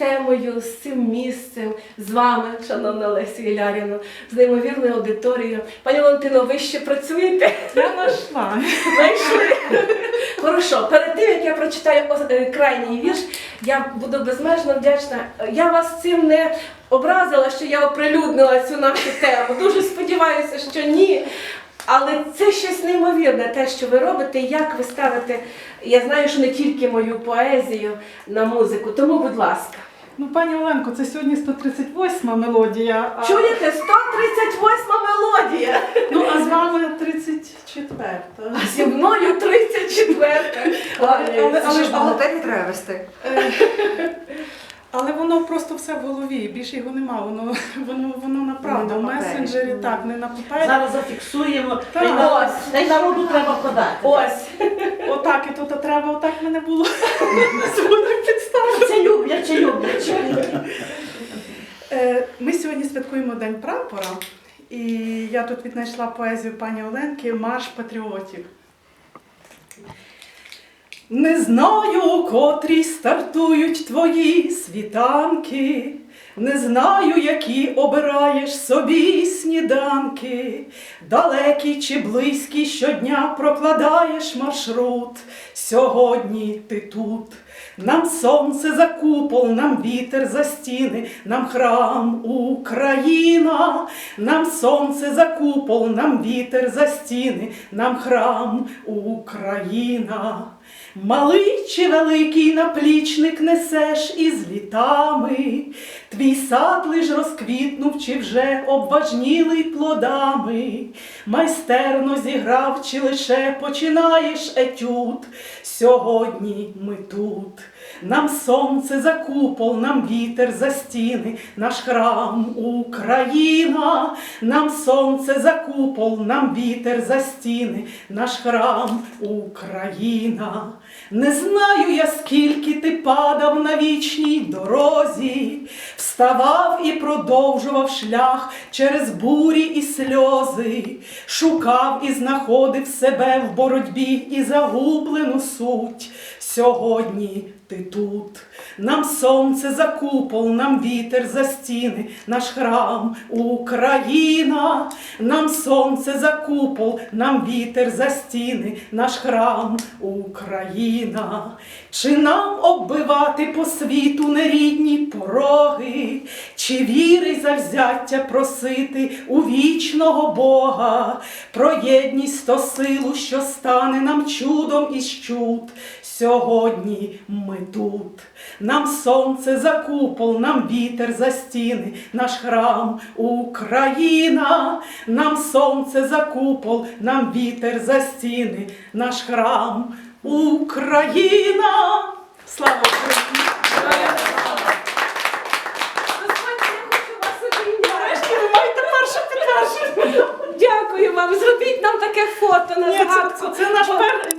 темою, з цим місцем, з вами, шановна Лесі Іляріна, з неймовірною аудиторією. Пані Валентино, ви ще працюєте? Я нашла. Знайшли? Хорошо, перед тим як я прочитаю е, крайній вірш, я буду безмежно вдячна. Я вас цим не образила, що я оприлюднила цю нашу тему. Дуже сподіваюся, що ні. Але це щось неймовірне, те, що ви робите, як ви ставите. Я знаю, що не тільки мою поезію на музику, тому, будь ласка. Ну, пані Оленко, це сьогодні 138 мелодія. А... Чуєте, 138 мелодія, Ну, а з вами 34. а зі мною 34. Але, але, ж але, треба вести. але воно просто все в голові, більше його нема. Воно, воно, воно направду. В месенджері так, не на папері. Зараз зафіксуємо. Так. Та Ось. Та й народу треба подати. Ось. Отак, і тут треба, отак мене було. Сьогодні підставити. Це люблять, чи люблять. Е, Ми сьогодні святкуємо День прапора, і я тут віднайшла поезію пані Оленки Марш патріотів. Не знаю, котрій стартують твої світанки, не знаю, які обираєш собі сніданки, далекий чи близький щодня прокладаєш маршрут. Сьогодні ти тут. Нам сонце за купол, нам вітер за стіни, нам храм Україна, нам сонце за купол, нам вітер за стіни, нам храм Україна. Малий чи великий наплічник несеш із літами, твій сад лиш розквітнув, чи вже обважнілий плодами, майстерно зіграв, чи лише починаєш етюд. Сьогодні ми тут. Нам сонце за купол, нам вітер за стіни, наш храм Україна, нам сонце за купол, нам вітер за стіни, наш храм Україна. Не знаю я, скільки ти падав на вічній дорозі, вставав і продовжував шлях через бурі і сльози, шукав і знаходив себе в боротьбі і загублену суть. Сьогодні ти тут, нам сонце за купол, нам вітер за стіни, наш храм Україна, нам сонце за купол, нам вітер за стіни, наш храм Україна. Чи нам оббивати по світу нерідні пороги, чи віри завзяття просити у вічного Бога, про єдність то силу, що стане нам чудом із чуд. Сьогодні ми тут. Нам сонце за купол, нам вітер за стіни, наш храм Україна, нам сонце за купол, нам вітер за стіни, наш храм Україна. Слава Україні! Дякую вам. Зробіть нам таке фото на згадку. це, наш пер,